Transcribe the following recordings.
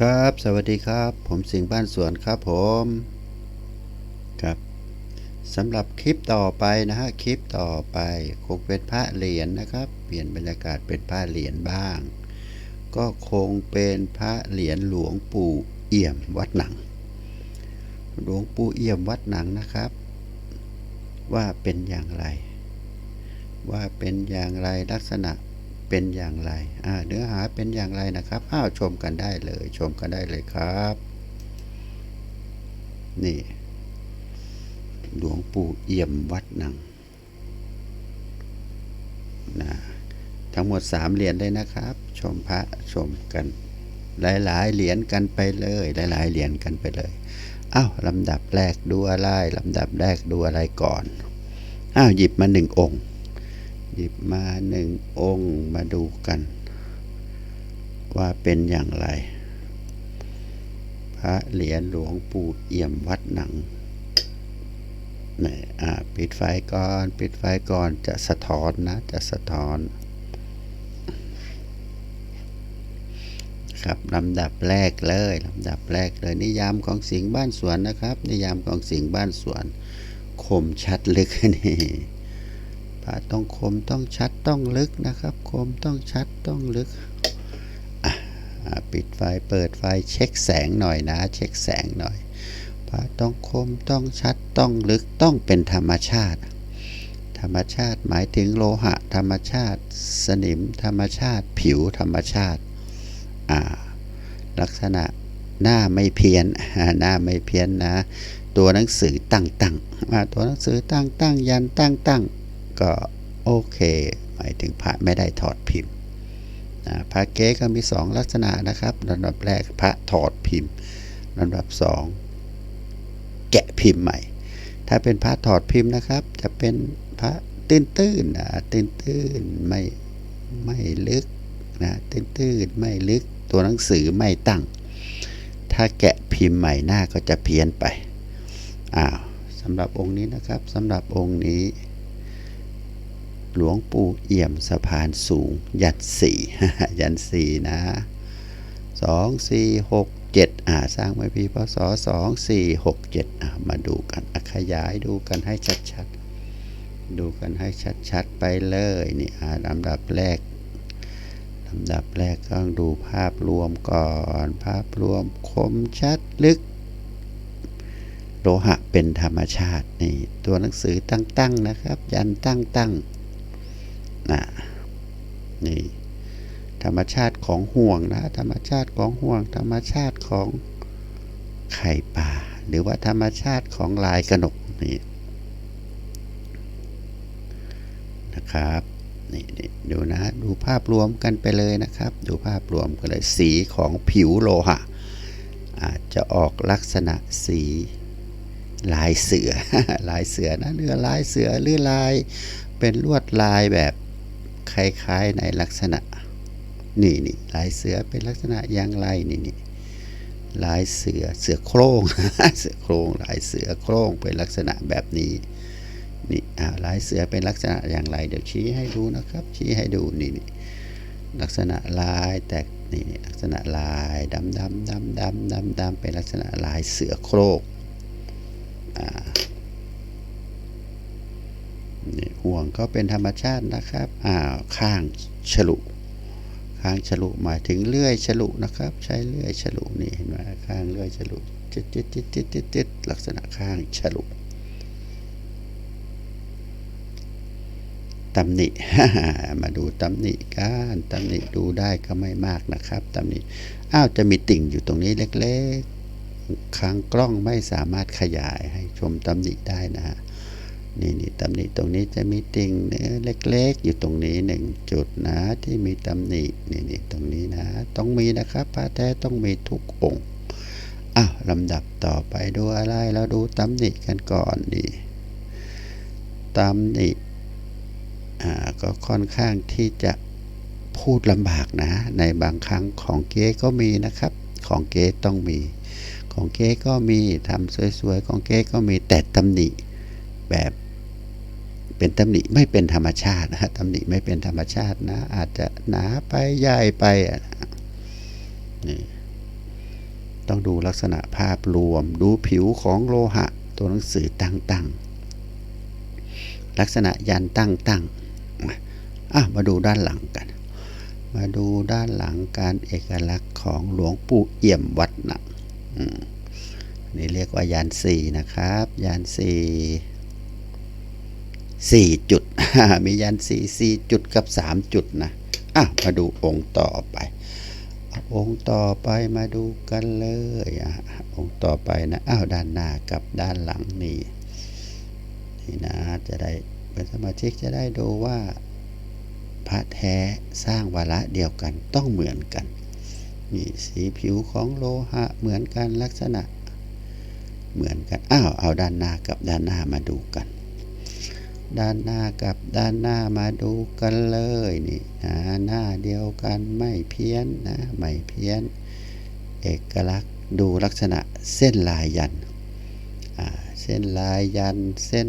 ครับ สวัสดีครับ ผมสิงห์บ้านสวนครับผมครับสำหรับคลิปต่อไปนะฮะคลิปต่อไปคงเป็นพระเหรียญนะครับ เปลี่ยนบรรยากาศเป็นพระเหรียญบ้าง ก็คงเป็นพระเหรียญหลวงปู่เอี่ยมวัดหนัง หลวงปู่เอี่ยมวัดหนังนะครับ ว่าเป็นอย่างไร ว่าเป็นอย่างไรลักษณะ เป็นอย่างไรอ่าเนื้อหาเป็นอย่างไรนะครับอ้าวชมกันได้เลยชมกันได้เลยครับ นี่ หลวงปู่เอี่ยมวัดหนังนะทั้งหมดสามเหรียญเลยนะครับ ชมพระชมกัน หลายๆเหรียญกันไปเลย หลายๆเหรียญกันไปเลยอ้าวลำดับแรกดูอะไรลำดับแรกดูอะไรก่อนอ้าวหยิบมาหนึ่งองค์ หยิบมาหนึ่งองค์มาดูกัน ว่าเป็นอย่างไร พระเหรียญหลวงปู่เอี่ยมวัดหนังนี่อ่าปิดไฟก่อน ปิดไฟก่อนจะสะท้อนนะ จะสะท้อน ครับลำดับแรกเลยลำดับแรกเลย นิยามของสิงบ้านสวนนะครับ นิยามของสิงบ้านสวนคมชัดลึกนี่ พระต้องคมต้องชัดต้องลึกนะครับคมต้องชัดต้องลึกอะอะปิดไฟเปิดไฟเช็คแสงหน่อยนะ เช็คแสงหน่อยพระต้องคมต้องชัดต้องลึกต้องเป็นธรรมชาติ ธรรมชาติหมายถึงโลหะ ธรรมชาติ สนิม ธรรมชาติ ผิวธรรมชาติอ่าลักษณะหน้าไม่เพี้ยนอ่าหน้าไม่เพี้ยนนะ ตัวหนังสือตั้งตั้งอ่าตัวหนังสือตั้งตั้งยันตั้งตั้ง ก็โอเค หมายถึงพระไม่ได้ถอดพิมพ์นะพระเก๊ก็มีสองลักษณะนะครับลำดับแรกพระถอดพิมพ์ลำดับสองแกะพิมพ์ใหม่ ถ้าเป็นพระถอดพิมพ์นะครับ จะเป็นพระตื้นตื้นนะตื้นตื้นไม่ไม่ลึกนะตื้นตื้นไม่ลึกตัวหนังสือไม่ตั้ง ถ้าแกะพิมพ์ใหม่หน้าก็จะเพี้ยนไปอ้าวสำหรับองค์นี้นะครับสำหรับองค์นี้ หลวงปู่เอี่ยมสะพานสูง ยันสี่ยันสี่นะสองสี่หกเจ็ดอ่าสร้างไว้พี่พศสองสี่หกเจ็ดอ่ามาดูกันขยายดูกันให้ชัดๆ ดูกันให้ชัดๆ ไปเลยนี่อ่าลำดับแรกลำดับแรกก็ต้องดูภาพรวมก่อน ภาพรวมคมชัดลึกโลหะเป็นธรรมชาตินี่ตัวหนังสือตั้งๆนะครับ ยันตั้งๆ นะนี่ธรรมชาติของห่วงนะธรรมชาติของห่วง ธรรมชาติของไข่ปลาหรือว่าธรรมชาติของลายกระหนกนี่นะครับนี่นี่ดูนะดูภาพรวมกันไปเลยนะครับ ดูภาพรวมกันเลยสีของผิวโลหะ อาจจะออกลักษณะสีลายเสือลายเสือนะเรือลายเสือหรือลายเป็นลวดลายแบบ คล้ายๆในลักษณะนี่นี่ลายเสือเป็นลักษณะอย่างไรนี่นี่ลายเสือเสือโคร่งเสือโคร่งลายเสือโคร่งเป็นลักษณะแบบนี้นี่อ่าลายเสือเป็นลักษณะอย่างไร เดี๋ยวชี้ให้ดูนะครับ ชี้ให้ดูนี่นี่ลักษณะลายแตกนี่นี่ลักษณะลายดำดำดำดำดำดำเป็นลักษณะลายเสือโคร่งอ่า ห่วงก็เป็นธรรมชาตินะครับอ่าข้างฉลุ ข้างฉลุหมายถึงเลื่อยฉลุนะครับ ใช้เลื่อยฉลุนี่เห็นไหมข้างเลื่อยฉลุจิดจิดจิดจิดจิดจิดลักษณะข้างฉลุตำหนิ มาดูตำหนิกันตำหนิดูได้ก็ไม่มากนะครับตำหนิ อ้าว จะมีติ่งอยู่ตรงนี้เล็กๆคางกล้องไม่สามารถขยายให้ชมตำหนิได้นะฮะ นี่นี่ตำหนิตรงนี้จะมีติ่งเนื้อเล็กๆ อยู่ตรงนี้หนึ่งจุดนะที่มีตำหนินี่นี่ตรงนี้นะ ต้องมีนะครับพระแท้ต้องมีทุกองค์อ้าวลำดับต่อไปดูอะไรเราดูตำหนิกันก่อนดีตำหนิอ่าก็ค่อนข้างที่จะพูดลำบากนะ ในบางครั้งของเก๊ก็มีนะครับ ของเก๊ต้องมี ของเก๊ก็มีทำสวยๆของเก๊ก็มีแต่ตำหนิ แบบ เป็นตำหนิไม่เป็นธรรมชาตินะฮะตำหนิไม่เป็นธรรมชาตินะ อาจจะหนาไปใหญ่ไปอะนี่ต้องดูลักษณะภาพรวม ดูผิวของโลหะ ตัวหนังสือตั้งๆลักษณะยันตั้งๆอะมาดูด้านหลังกัน มาดูด้านหลังการเอกลักษณ์ของหลวงปู่เอี่ยมวัดหนักนี่เรียกว่ายันสี่นะครับยันสี่ สี่จุด มียันสี่สี่จุดกับสามจุดนะ อะ มาดูองค์ต่อไป องค์ต่อไปมาดูกันเลยอะองค์ต่อไปนะ อ้าวด้านหน้ากับด้านหลังนี่นี่นะ จะได้เป็นสมาชิกจะได้ดูว่า พระแท้สร้างวาระเดียวกันต้องเหมือนกันนี่สีผิวของโลหะเหมือนกันลักษณะ เหมือนกัน อ้าว เอาด้านหน้ากับด้านหน้ามาดูกัน ด้านหน้ากับด้านหน้ามาดูกันเลยนี่นะหน้าเดียวกันไม่เพี้ยนนะไม่เพี้ยน เอกลักษณ์ดูลักษณะเส้นลายยันเส้นลายยันเส้น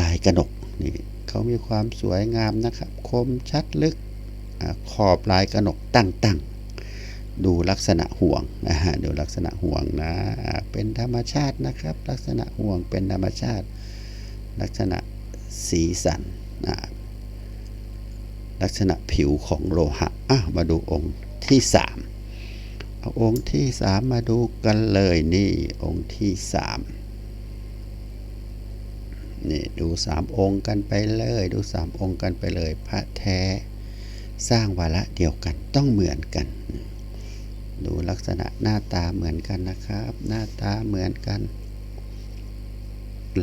ลายกระหนกนี่เขามีความสวยงามนะครับ คมชัดลึกอขอบลายกระหนกตั้งๆ ดูลักษณะห่วงนะฮะดูลักษณะห่วงนะเป็นธรรมชาตินะครับ ลักษณะห่วงเป็นธรรมชาติ ลักษณะสีสันอ่าลักษณะผิวของโลหะอะมาดูองค์ที่สามเอาองค์ที่สามมาดูกันเลยนี่องค์ที่สามนี่ดูสามองค์กันไปเลย ดูสามองค์กันไปเลย พระแท้สร้างวาระเดียวกันต้องเหมือนกัน ดูลักษณะหน้าตาเหมือนกันนะครับ หน้าตาเหมือนกัน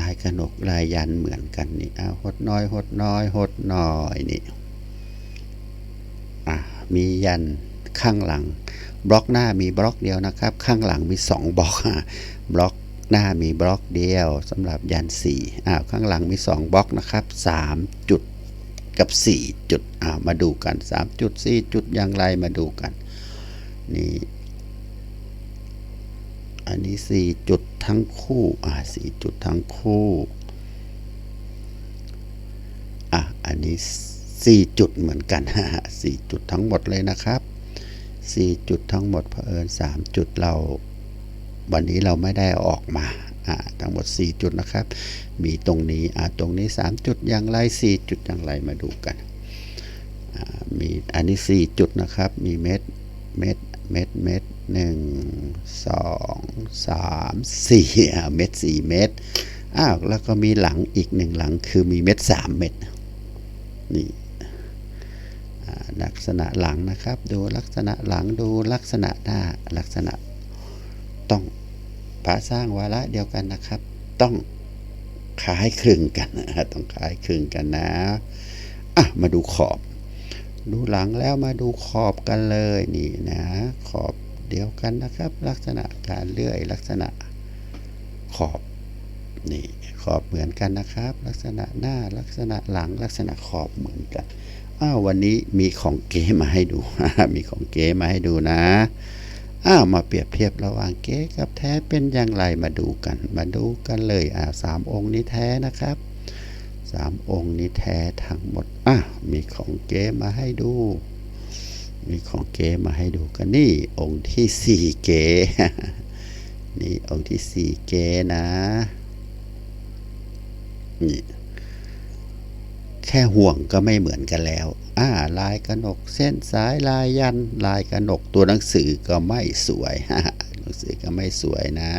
ลายกระหนกลายยันเหมือนกันนี่เอาหดน้อยหดน้อยหดน้อยนี่อะมียันข้างหลัง บล็อกหน้ามีบล็อกเดียวนะครับ ข้างหลังมีสองบล็อกบล็อกหน้ามีบล็อกเดียวสำหรับยันสี่อ้าวข้างหลังมีสองบล็อกนะครับสามจุดกับสี่จุดอ้าวมาดูกันสามจุดสี่จุดอย่างไรมาดูกันนี่ อันนี้สี่จุดทั้งคู่ อ่าสี่จุดทั้งคู่ อะ อันนี้สี่จุดเหมือนกันฮะสี่จุดทั้งหมดเลยนะครับสี่จุดทั้งหมดเผอิญสามจุดเรา วันนี้เราไม่ได้ออกมาอ่าทั้งหมด 4 จุดนะครับ มีตรงนี้อ่าตรงนี้ 3 จุดอย่างไร 4 จุดอย่างไรมาดูกันอ่ามีอันนี้ 4 จุดนะครับ มีเม็ดเม็ด เม็ดเม็ดหนึ่งสองสามสี่เม็ดสี่เม็ดอ้าวแล้วก็มีหลังอีกหนึ่งหลังคือมีเม็ดสามเม็ดนี่ลักษณะหลังนะครับ ดูลักษณะหลังดูลักษณะหน้าลักษณะต้องพระสร้างวาระเดียวกันนะครับ ต้องคล้ายคลึงกันนะต้องคล้ายคลึงกันนะอะมาดูขอบ ดูหลังแล้วมาดูขอบกันเลยนี่นะขอบเดียวกันนะครับ ลักษณะการเลื่อยลักษณะขอบนี่ขอบเหมือนกันนะครับ ลักษณะหน้าลักษณะหลังลักษณะขอบเหมือนกันอ้าววันนี้มีของเก๋มาให้ดูมีของเก๋มาให้ดูนะอ้าวมาเปรียบเทียบระหว่างเก๊กับแท้เป็นอย่างไรมาดูกัน มาดูกันเลยอ่าสามองค์นี้แท้นะครับ สามองค์นี้แท้ทั้งหมด อะ มีของเก๊มาให้ดู มีของเก๊มาให้ดูกันนี่ องค์ที่สี่เก๊นี่ องค์ที่สี่เก๊นะนี่แค่ห่วงก็ไม่เหมือนกันแล้ว อ่า ลายกระหนกเส้นสายลายยัน ลายกระหนกตัวหนังสือก็ไม่สวยหนังสือก็ไม่สวยนะ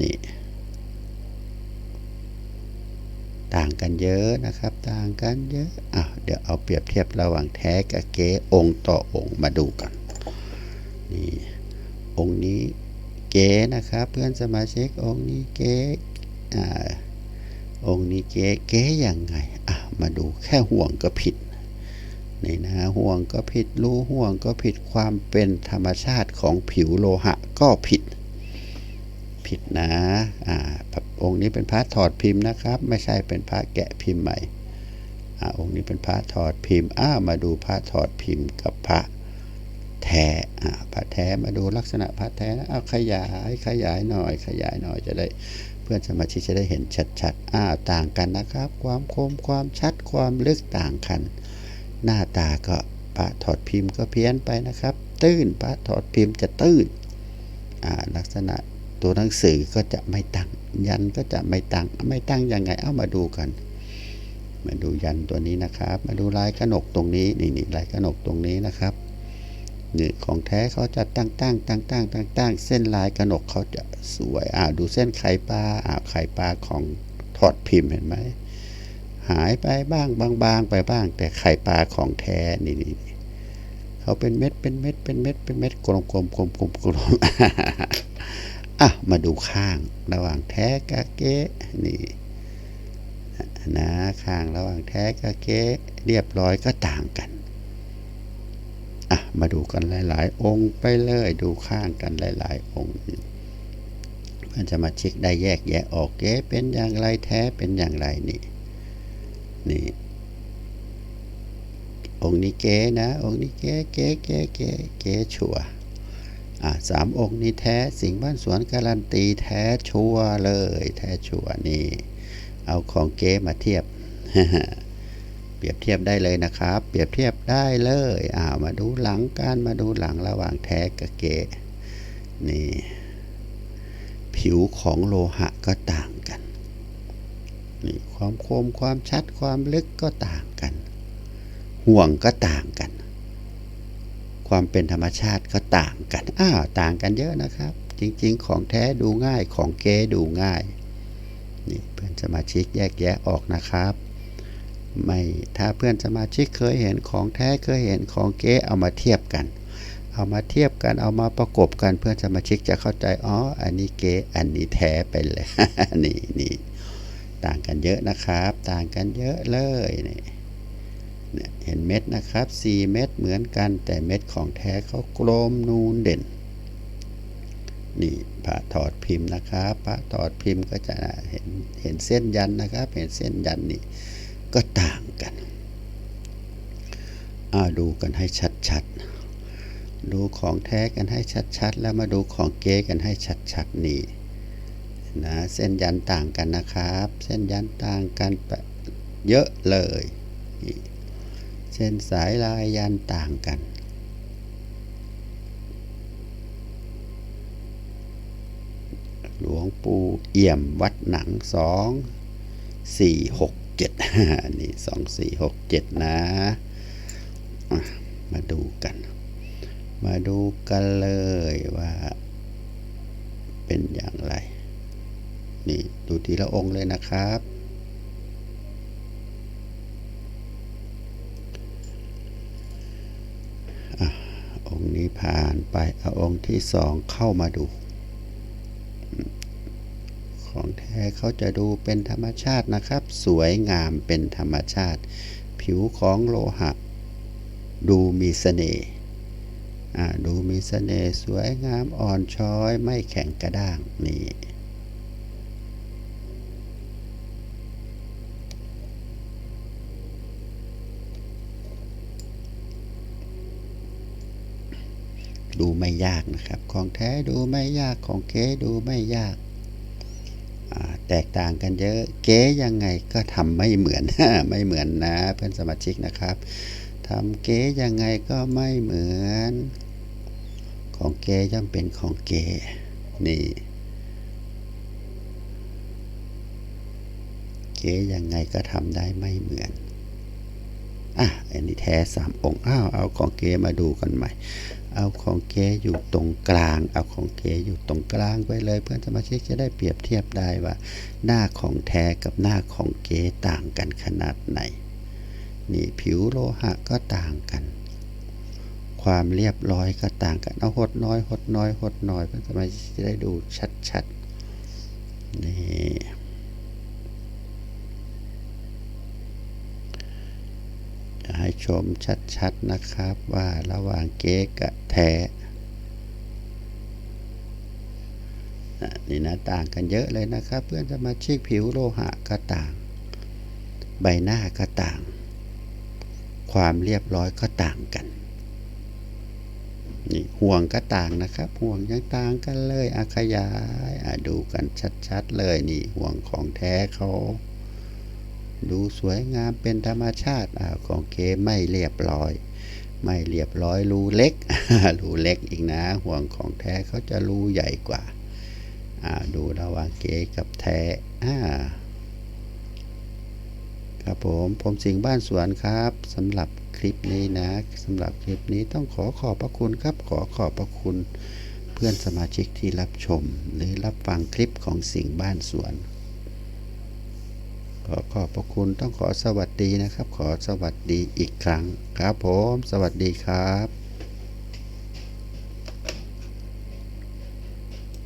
นี่ ต่างกันเยอะนะครับ ต่างกันเยอะอะเดี๋ยวเอาเปรียบเทียบระหว่างแท้กับเก๊องค์ต่อองค์มาดูกันนี่องค์นี้เก๊นะครับ เพื่อนสมาชิกองค์นี้เก๊อ่าองค์นี้เก๋เก๋ยังไงอะมาดูแค่ห่วงก็ผิดนี่นะห่วงก็ผิด รูห่วงก็ผิดความเป็นธรรมชาติของผิวโลหะก็ผิด ผิดนะอ่าองค์นี้เป็นพระถอดพิมพ์นะครับ ไม่ใช่เป็นพระแกะพิมพ์ใหม่อ่าองค์นี้เป็นพระถอดพิมพ์อ้ามาดูพระถอดพิมพ์กับพระแท้อ่าพระแท้มาดูลักษณะพระแท้นะเอาขยายขยายหน่อย ขยายหน่อยจะได้ เพื่อนสมาชิกจะได้เห็นชัดๆอ้าต่างกันนะครับ ความคมความชัดความลึกต่างกัน หน้าตาก็พระถอดพิมพ์ก็เพี้ยนไปนะครับ ตื้นพระถอดพิมพ์จะตื้นอ่าลักษณะ ตัวหนังสือก็จะไม่ตั้ง ยันก็จะไม่ตั้ง ไม่ตั้งยังไง เอามาดูกัน มาดูยันตัวนี้นะครับ มาดูลายกระหนกตรงนี้ นี่นี่ลายกระหนกตรงนี้นะครับนี่ของแท้เขาจะตั้งตั้งตั้งตั้งตั้งตั้งเส้นลายกระหนกเขาจะสวย อ่าดูเส้นไข่ปลา อ่าไข่ปลาของถอดพิมพ์เห็นไหม หายไปบ้างบางๆไปบ้าง แต่ไข่ปลาของแท้นี่นี่นี่เขาเป็นเม็ดเป็นเม็ดเป็นเม็ดเป็นเม็ดกลมกลมกลมกลมกลม อะ มาดูข้างระหว่างแท้กับเก๊นี่นะข้างระหว่างแท้กับเก๊เรียบร้อยก็ต่างกัน อะ มาดูกันหลาย ๆ องค์ไปเลยดูข้างกันหลาย ๆ องค์มันจะมาเช็คได้แยกแยะออกเก๊เป็นอย่างไรแท้เป็นอย่างไรนี่นี่องค์นี้เก๋นะองค์นี้เก๋เก๋เก๋เก๋เก๋ชัวร์ สามองค์นี้แท้สิงบ้านสวนการันตีแท้ชัวเลย แท้ชัวนี่ เอาของเก๋มาเทียบ เปรียบเทียบได้เลยนะครับ เปรียบเทียบได้เลยอ่ามาดูหลังกันมาดูหลังระหว่างแท้กับเก๋นี่ ผิวของโลหะก็ต่างกันนี่ความคมความชัดความลึกก็ต่างกัน ห่วงก็ต่างกัน ความเป็นธรรมชาติก็ต่างกัน อ้าวต่างกันเยอะนะครับ จริง ๆ ของแท้ดูง่ายของเก๊ดูง่าย นี่เพื่อนสมาชิกแยกแยะออกนะครับ ไม่ถ้าเพื่อนสมาชิกเคยเห็นของแท้เคยเห็นของเก๊เอามาเทียบกัน เอามาเทียบกันเอามาประกบกันเพื่อนสมาชิกจะเข้าใจอ๋ออันนี้เก๊อันนี้แท้ไปเลยนี่นี่ต่างกันเยอะนะครับ ต่างกันเยอะเลยนี่ เนี่ยเห็นเม็ดนะครับ 4 เม็ดเหมือนกัน แต่เม็ดของแท้เขากลมนูนเด่น นี่พระถอดพิมพ์นะครับพระถอดพิมพ์ก็จะเห็นเห็นเส้นยันนะครับ เห็นเส้นยันนี่ก็ต่างกันอาดูกันให้ชัดๆ ดูของแท้กันให้ชัดๆ แล้วมาดูของเก๊กันให้ชัดๆนี่นะเส้นยันต่างกันนะครับ เส้นยันต่างกันเยอะเลยนี่ เส้นสายลายยันต่างกัน หลวงปู่เอี่ยมวัดหนังสองสี่หกเจ็ดนี่สองสี่หกเจ็ดนะอะมาดูกัน มาดูกันเลยว่า เป็นอย่างไร นี่ดูทีละองค์เลยนะครับ ผ่านไปเอาองค์ที่สองเข้ามาดู ของแท้เขาจะดูเป็นธรรมชาตินะครับ สวยงามเป็นธรรมชาติ ผิวของโลหะ ดูมีเสน่ห์ดูมีเสน่ห์สวยงามอ่อนช้อยไม่แข็งกระด้างนี่ ดูไม่ยากนะครับ ของแท้ดูไม่ยากของเก๋ดูไม่ยาก แตกต่างกันเยอะเก๋ยังไงก็ทำไม่เหมือนไม่เหมือนนะเพื่อนสมาชิกนะครับทำเก๋ยังไงก็ไม่เหมือน ของเก๋ย่อมเป็นของเก๋นี่เก๋ยังไงก็ทำได้ไม่เหมือนอะอันนี้แท้สามองค์อ้าวเอาของเก๋มาดูกันใหม่ เอาของเก๋อยู่ตรงกลาง เอาของเก๋อยู่ตรงกลางไปเลย เพื่อนสมาชิกจะได้เปรียบเทียบได้ว่า หน้าของแท้กับหน้าของเก๋ต่างกันขนาดไหน นี่ผิวโลหะก็ต่างกัน ความเรียบร้อยก็ต่างกัน เอาหดน้อยหดน้อยหดน้อยเพื่อนสมาชิกจะได้ดูชัดๆนี่ ให้ชมชัดๆนะครับว่าระหว่างเก๊กับแท้อะนี่นะต่างกันเยอะเลยนะครับ เพื่อนสมาชิกผิวโลหะก็ต่าง ใบหน้าก็ต่าง ความเรียบร้อยก็ต่างกันนี่ห่วงก็ต่างนะครับ ห่วงยังต่างกันเลยอาขยายดูกันชัดๆเลยนี่ห่วงของแท้เขา ดูสวยงามเป็นธรรมชาติอาของเกไม่เรียบร้อย ไม่เรียบร้อยรูเล็กรูเล็กอีกนะ ห่วงของแท้เขาจะรูใหญ่กว่าอ่าดูระหว่างเก๋กับแท้อ่าครับผมผมสิงห์บ้านสวนครับสำหรับคลิปนี้นะสำหรับคลิปนี้ต้องขอขอบพระคุณครับ ขอขอบพระคุณเพื่อนสมาชิกที่รับชม หรือรับฟังคลิปของสิงห์บ้านสวน ขอขอบพระคุณต้องขอสวัสดีนะครับ ขอสวัสดีอีกครั้งครับผม สวัสดีครับ